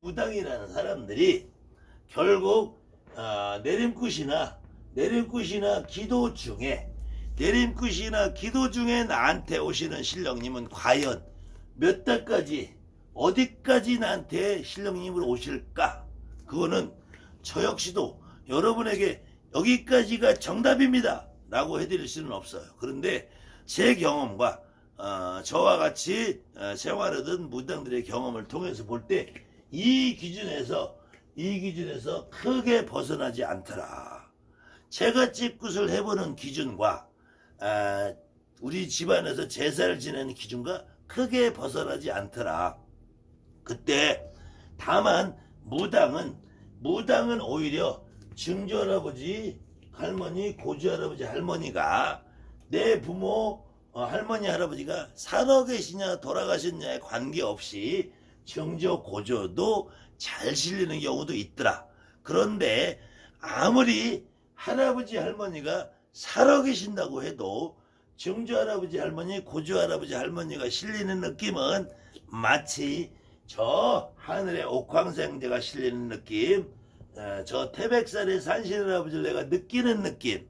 무당이라는 사람들이 결국 어, 내림굿이나 내림굿이나 기도 중에 내림굿이나 기도 중에 나한테 오시는 신령님은 과연 몇 달까지 어디까지 나한테 신령님으로 오실까? 그거는 저 역시도 여러분에게 여기까지가 정답입니다. 라고 해드릴 수는 없어요. 그런데 제 경험과 어, 저와 같이 어, 생활하던 무당들의 경험을 통해서 볼때 이 기준에서 이 기준에서 크게 벗어나지 않더라. 제가 집굿을 해보는 기준과 아, 우리 집안에서 제사를 지내는 기준과 크게 벗어나지 않더라. 그때 다만 무당은 무당은 오히려 증조할아버지 할머니 고조할아버지 할머니가 내 부모 어, 할머니 할아버지가 살아 계시냐 돌아가셨냐에 관계없이 증조 고조도 잘 실리는 경우도 있더라. 그런데 아무리 할아버지 할머니가 살아 계신다고 해도 증조 할아버지 할머니 고조 할아버지 할머니가 실리는 느낌은 마치 저 하늘의 옥황생제가 실리는 느낌 어, 저 태백산의 산신 할아버지를 내가 느끼는 느낌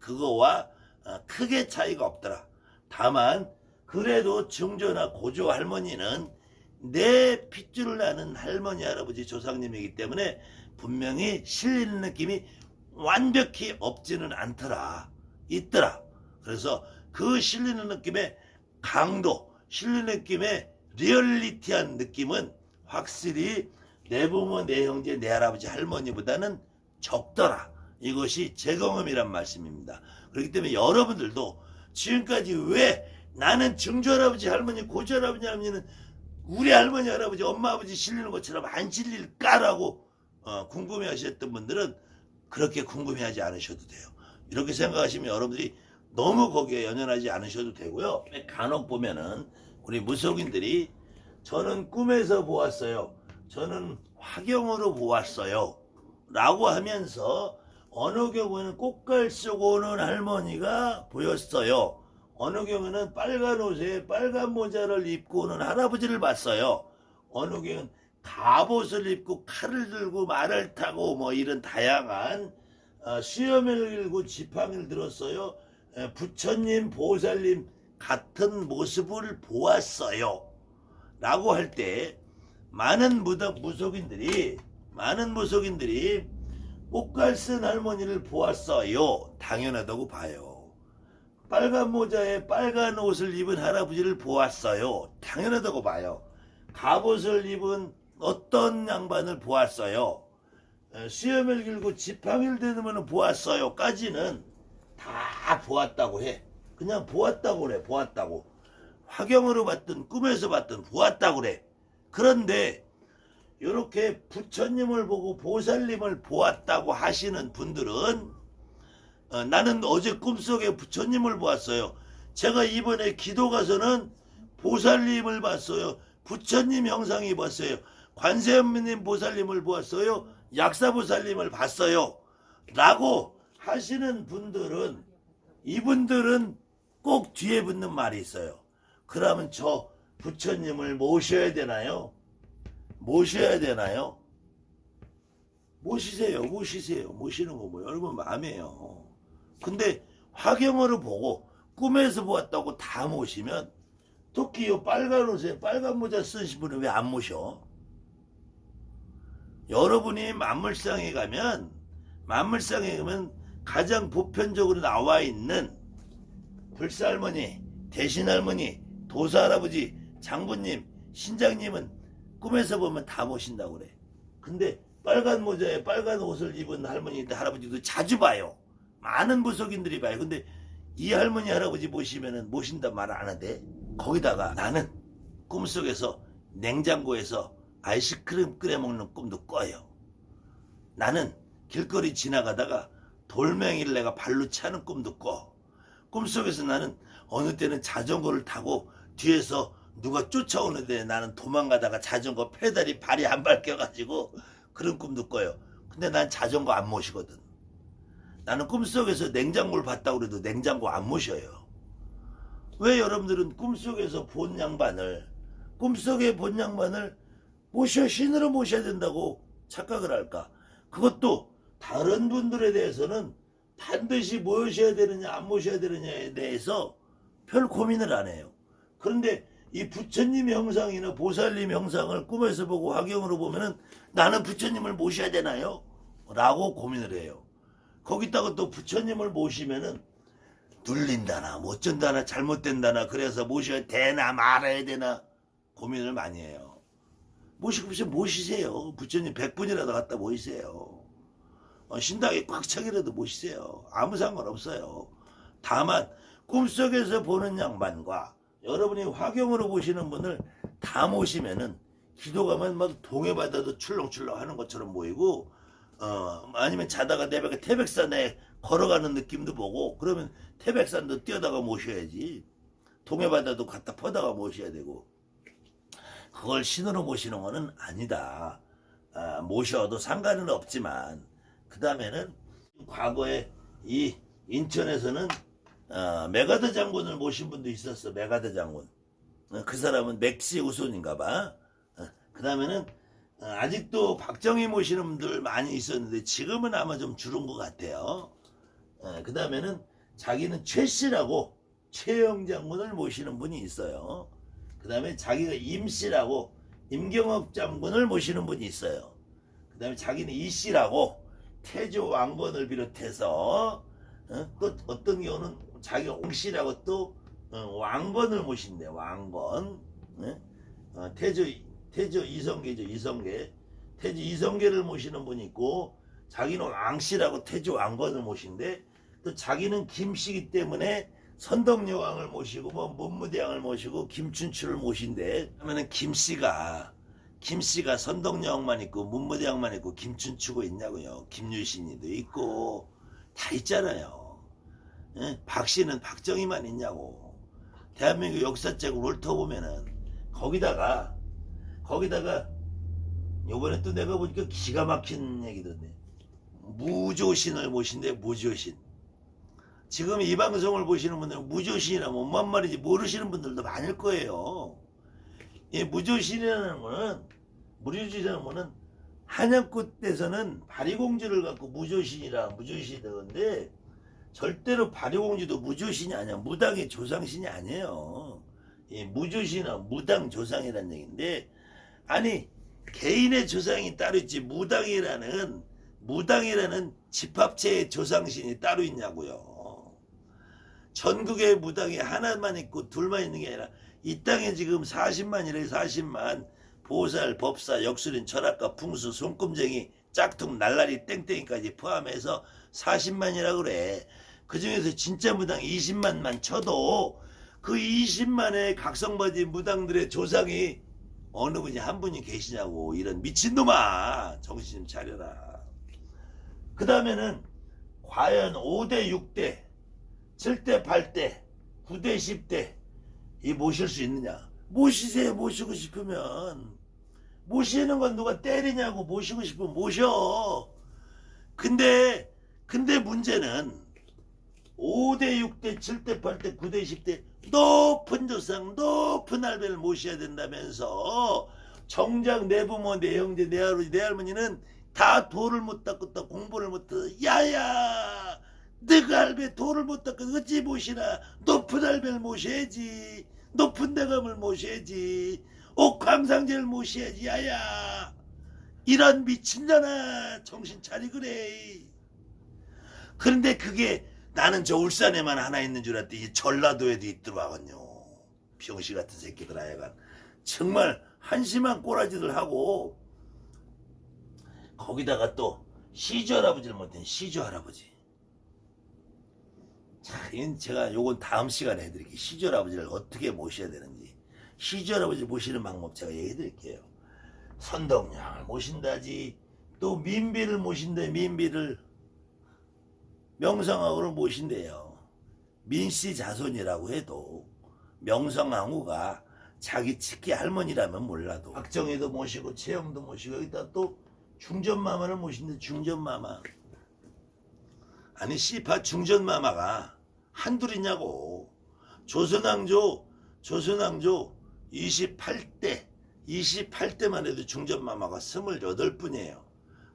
그거와 어, 크게 차이가 없더라. 다만 그래도 증조나 고조 할머니는 내 핏줄을 나는 할머니 할아버지 조상님이기 때문에 분명히 실리는 느낌이 완벽히 없지는 않더라. 있더라. 그래서 그 실리는 느낌의 강도, 실리는 느낌의 리얼리티한 느낌은 확실히 내 부모, 내 형제, 내 할아버지, 할머니보다는 적더라. 이것이 제 경험이란 말씀입니다. 그렇기 때문에 여러분들도 지금까지 왜 나는 증조 할아버지, 할머니, 고조 할아버지, 할머니는 우리 할머니, 할아버지, 엄마, 아버지 실리는 것처럼 안 실릴까라고 어, 궁금해 하셨던 분들은 그렇게 궁금해 하지 않으셔도 돼요. 이렇게 생각하시면 여러분들이 너무 거기에 연연하지 않으셔도 되고요. 간혹 보면은 우리 무속인들이 저는 꿈에서 보았어요. 저는 화경으로 보았어요. 라고 하면서 어느 경우에는 꽃갈 쓰고 오는 할머니가 보였어요. 어느 경우는 빨간 옷에 빨간 모자를 입고 오는 할아버지를 봤어요. 어느 경우는 갑옷을 입고 칼을 들고 말을 타고 뭐 이런 다양한 어, 수염을 길고 지팡이를 들었어요. 에, 부처님, 보살님 같은 모습을 보았어요. 라고 할 때 많은 무덕 무속인들이 많은 무속인들이 꽃갈 쓴 할머니를 보았어요. 당연하다고 봐요. 빨간 모자에 빨간 옷을 입은 할아버지를 보았어요. 당연하다고 봐요. 갑옷을 입은 어떤 양반을 보았어요. 에, 수염을 길고 지팡이를 대으면 보았어요. 까지는 다 보았다고 해. 그냥 보았다고 그래. 보았다고. 화경으로 봤든 꿈에서 봤든 보았다고 그래. 그런데 이렇게 부처님을 보고 보살님을 보았다고 하시는 분들은 어, 나는 어제 꿈속에 부처님을 보았어요. 제가 이번에 기도 가서는 보살님을 봤어요. 부처님 형상이 봤어요. 관세음님 보살님을 보았어요. 약사보살님을 봤어요. 라고 하시는 분들은 이분들은 꼭 뒤에 붙는 말이 있어요. 그러면 저 부처님을 모셔야 되나요? 모셔야 되나요? 모시세요, 모시세요. 모시는 거 뭐 여러분 마음이에요. 근데 화경으로 보고 꿈에서 보았다고 다 모시면 특히 이 빨간 옷에 빨간 모자 쓰신 분은 왜 안 모셔? 여러분이 만물상에 가면 만물상에 가면 가장 보편적으로 나와 있는 불살머니, 대신할머니, 도사할아버지, 장군님, 신장님은 꿈에서 보면 다 모신다고 그래. 근데 빨간 모자에 빨간 옷을 입은 할머니, 할아버지도 자주 봐요. 많은 무속인들이 봐요. 근데 이 할머니, 할아버지 모시면은 모신단 말안 하대. 거기다가 나는 꿈속에서 냉장고에서 아이스크림 끓여 먹는 꿈도 꿔요. 나는 길거리 지나가다가 돌멩이를 내가 발로 차는 꿈도 꿔. 꿈속에서 나는 어느 때는 자전거를 타고 뒤에서 누가 쫓아오는데 나는 도망가다가 자전거 페달이 발이 안 밟혀가지고 그런 꿈도 꿔요. 근데 난 자전거 안 모시거든. 나는 꿈속에서 냉장고를 봤다고 그래도 냉장고 안 모셔요. 왜 여러분들은 꿈속에서 본 양반을, 꿈속에 본 양반을 모셔 신으로 모셔야 된다고 착각을 할까? 그것도 다른 분들에 대해서는 반드시 모셔야 되느냐 안 모셔야 되느냐에 대해서 별 고민을 안 해요. 그런데 이 부처님 형상이나 보살님 형상을 꿈에서 보고 화경으로 보면은 나는 부처님을 모셔야 되나요? 라고 고민을 해요. 거기다가 또 부처님을 모시면은 눌린다나 못 준다나 잘못된다나 그래서 모셔야 되나 말아야 되나 고민을 많이 해요. 모시고 싶으면 모시세요. 부처님 100분이라도 갖다 모이세요. 어, 신당에 꽉 차기라도 모시세요. 아무 상관없어요. 다만 꿈속에서 보는 양반과 여러분이 화경으로 보시는 분을 다 모시면은 기도가면 막 동해바다도 출렁출렁 하는 것처럼 보이고 어 아니면 자다가 내벽에 태백산에 걸어가는 느낌도 보고 그러면 태백산도 뛰어다가 모셔야지. 동해바다도 갖다 퍼다가 모셔야 되고. 그걸 신으로 모시는 거는 아니다. 아, 모셔도 상관은 없지만 그 다음에는 과거에 이 인천에서는 어, 메가드 장군을 모신 분도 있었어 메가드 장군. 어, 그 사람은 맥시 우손인가 봐. 그 다음에는 어, 아직도 박정희 모시는 분들 많이 있었는데 지금은 아마 좀 줄은 것 같아요 그 다음에는 자기는 최 씨라고 최영 장군을 모시는 분이 있어요 그 다음에 자기가 임 씨라고 임경업 장군을 모시는 분이 있어요 그 다음에 자기는 이 씨라고 태조 왕건을 비롯해서 어? 또 어떤 경우는 자기 옹씨라고 또 어, 왕건을 모신대 왕건 예? 어, 태조 태조 이성계죠 이성계. 태조 이성계를 모시는 분이 있고 자기는 왕씨라고 태조 왕건을 모신대. 또 자기는 김씨기 때문에 선덕여왕을 모시고 뭐 문무대왕을 모시고 김춘추를 모신대. 하면은 김씨가 김씨가 선덕여왕만 있고 문무대왕만 있고 김춘추가 있냐고요. 김유신이도 있고 다 있잖아요. 예? 박씨는 박정희만 있냐고. 대한민국 역사책을 훑어보면은 거기다가 거기다가 요번에 또 내가 보니까 기가 막힌 얘기던데 무조신을 모신대 무조신. 지금 이 방송을 보시는 분들은 무조신이라면 뭔 말인지 모르시는 분들도 많을 거예요. 이 무조신이라는 거는 무조신이라는 거는 한양꽃 때서는 바리공주를 갖고 무조신이라 무조신이라는데 절대로 바리공주도 무조신이 아니야. 무당의 조상신이 아니에요. 이 무조신은 무당 조상이라는 얘기인데 아니 개인의 조상이 따로 있지 무당이라는 무당이라는 집합체의 조상신이 따로 있냐고요. 전국의 무당이 하나만 있고 둘만 있는 게 아니라 이 땅에 지금 40만이래 40만 보살, 법사, 역술인, 철학가, 풍수, 손금쟁이, 짝퉁, 날라리, 땡땡이까지 포함해서 40만이라 그래. 그 중에서 진짜 무당 20만만 쳐도 그 20만의 각성받은 무당들의 조상이 어느 분이 한 분이 계시냐고 이런 미친놈아. 정신 좀 차려라. 그 다음에는 과연 5대 6대 7대 8대 9대 10대 이 모실 수 있느냐? 모시세요 모시고 싶으면. 모시는 건 누가 때리냐고 모시고 싶으면 모셔. 근데 근데 문제는 5대 6대 7대 8대 9대 10대 높은 조상 높은 할배를 모셔야 된다면서 정작 내 부모 내 형제 내 할아버지 내 할머니는 다 도를 못 닦았다 공부를 못해서 야야 내가 할배 도를 못 닦아서 어찌 모시나? 높은 할배를 모셔야지. 높은 대감을 모셔야지. 옥황상제를 모셔야지. 야야 이런 미친년아 정신 차리 그래. 그런데 그게 나는 저 울산에만 하나 있는 줄 알았더니 전라도에도 있더라고요. 병시 같은 새끼들 아예간 정말 한심한 꼬라지들 하고 거기다가 또 시주 할아버지를 못한 시주 할아버지. 자, 이건 제가 요건 다음 시간에 해드릴게요. 시주 할아버지를 어떻게 모셔야 되는지. 시주 할아버지 모시는 방법 제가 얘기해드릴게요. 선덕량을 모신다지 또 민비를 모신다 민비를 명성황후를 모신대요. 민씨 자손이라고 해도 명성황후가 자기 치기 할머니라면 몰라도 박정희도 모시고 최영도 모시고 여기다 또 중전마마를 모신대 중전마마 아니 씨파 중전마마가 한둘이냐고 조선왕조 조선왕조 28대 28대만 해도 중전마마가 28분이에요.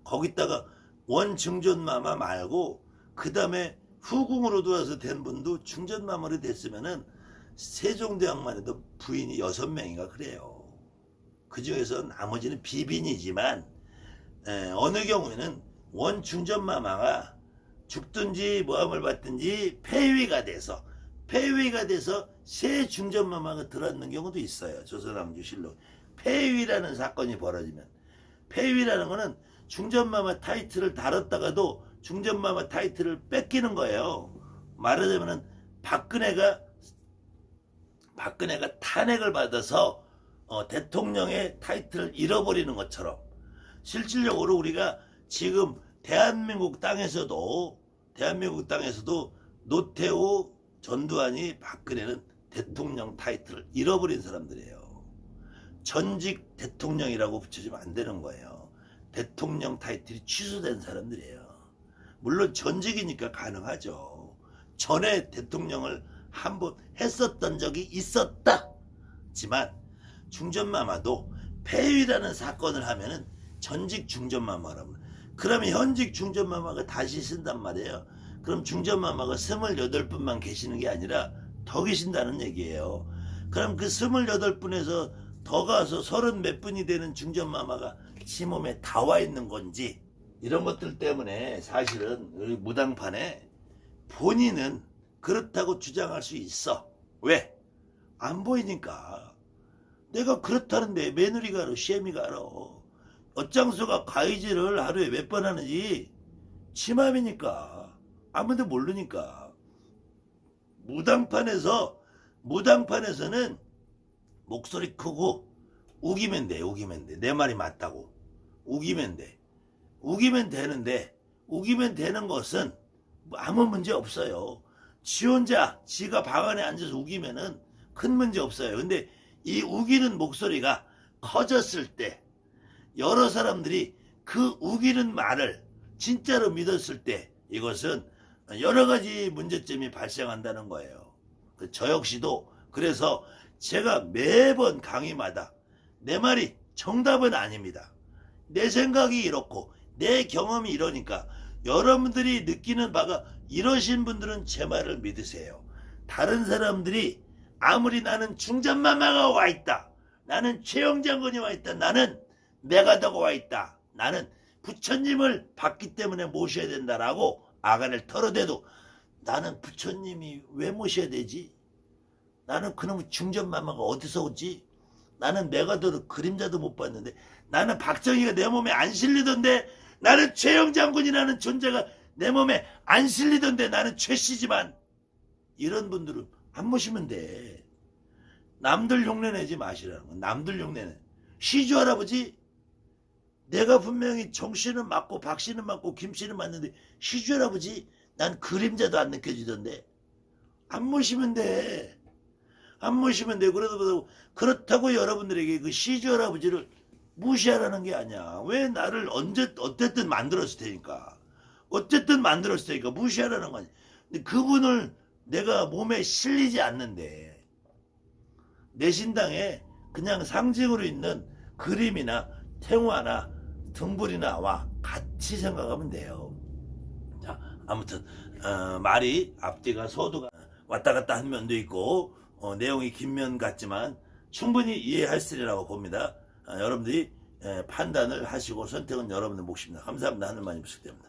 거기다가 원중전마마 말고 그 다음에 후궁으로 들어와서 된 분도 중전마마로 됐으면은 세종대왕만 해도 부인이 6명인가 그래요. 그 중에서 나머지는 비빈이지만 에, 어느 경우에는 원 중전마마가 죽든지 모함을 받든지 폐위가 돼서 폐위가 돼서 새 중전마마가 들어왔는 경우도 있어요. 조선왕조실록 폐위라는 사건이 벌어지면 폐위라는 거는 중전마마 타이틀을 다뤘다가도 중전마마 타이틀을 뺏기는 거예요. 말하자면은 박근혜가 박근혜가 탄핵을 받아서 어, 대통령의 타이틀을 잃어버리는 것처럼 실질적으로 우리가 지금 대한민국 땅에서도 대한민국 땅에서도 노태우 전두환이 박근혜는 대통령 타이틀을 잃어버린 사람들이에요. 전직 대통령이라고 붙여주면 안 되는 거예요. 대통령 타이틀이 취소된 사람들이에요. 물론 전직이니까 가능하죠. 전에 대통령을 한 번 했었던 적이 있었다. 지만 중전마마도 폐위라는 사건을 하면은 전직 중전마마라고. 그러면 현직 중전마마가 다시 쓴단 말이에요. 그럼 중전마마가 28분만 계시는 게 아니라 더 계신다는 얘기예요. 그럼 그 28분에서 더 가서 30몇 분이 되는 중전마마가 지 몸에 다 와 있는 건지 이런 것들 때문에 사실은 우리 무당판에 본인은 그렇다고 주장할 수 있어. 왜? 안 보이니까. 내가 그렇다는데 며느리가 알아, 시애미가 알아. 어짱수가 가위질을 하루에 몇 번 하는지 치맘이니까. 아무도 모르니까. 무당판에서, 무당판에서는 목소리 크고 우기면 돼, 우기면 돼. 내 말이 맞다고. 우기면 돼. 우기면 되는데, 우기면 되는 것은 아무 문제 없어요. 지 혼자, 지가 방 안에 앉아서 우기면은 큰 문제 없어요. 근데 이 우기는 목소리가 커졌을 때, 여러 사람들이 그 우기는 말을 진짜로 믿었을 때, 이것은 여러 가지 문제점이 발생한다는 거예요. 그저 역시도 그래서 제가 매번 강의마다 내 말이 정답은 아닙니다. 내 생각이 이렇고 내 경험이 이러니까 여러분들이 느끼는 바가 이러신 분들은 제 말을 믿으세요. 다른 사람들이 아무리 나는 중전마마가 와 있다. 나는 최영 장군이 와 있다. 나는 메가더가 와 있다. 나는 부처님을 받기 때문에 모셔야 된다라고 아간을 털어대도 나는 부처님이 왜 모셔야 되지? 나는 그놈 중전마마가 어디서 오지? 나는 메가더를 그림자도 못 봤는데 나는 박정희가 내 몸에 안 실리던데 나는 최영 장군이라는 존재가 내 몸에 안 실리던데 나는 최씨지만 이런 분들은 안 모시면 돼. 남들 흉내내지 마시라는 거. 남들 흉내내. 시주 할아버지 내가 분명히 정씨는 맞고 박씨는 맞고 김씨는 맞는데 시주 할아버지 난 그림자도 안 느껴지던데 안 모시면 돼. 안 모시면 돼. 그래도 그렇다고 여러분들에게 그 시주 할아버지를 무시하라는 게 아니야. 왜 나를 언제 어쨌든 만들었을 테니까. 어쨌든 만들었을 테니까 무시하라는 거지. 근데 그분을 내가 몸에 실리지 않는데 내 신당에 그냥 상징으로 있는 그림이나 태화나 등불이나 와 같이 생각하면 돼요. 자, 아무튼 어, 말이 앞뒤가 서두가 왔다 갔다 한 면도 있고 어, 내용이 긴 면 같지만 충분히 이해할 수 있리라고 봅니다. 아, 여러분들이 에, 판단을 하시고 선택은 여러분의 몫입니다. 감사합니다. 하늘만이 부탁드립니다.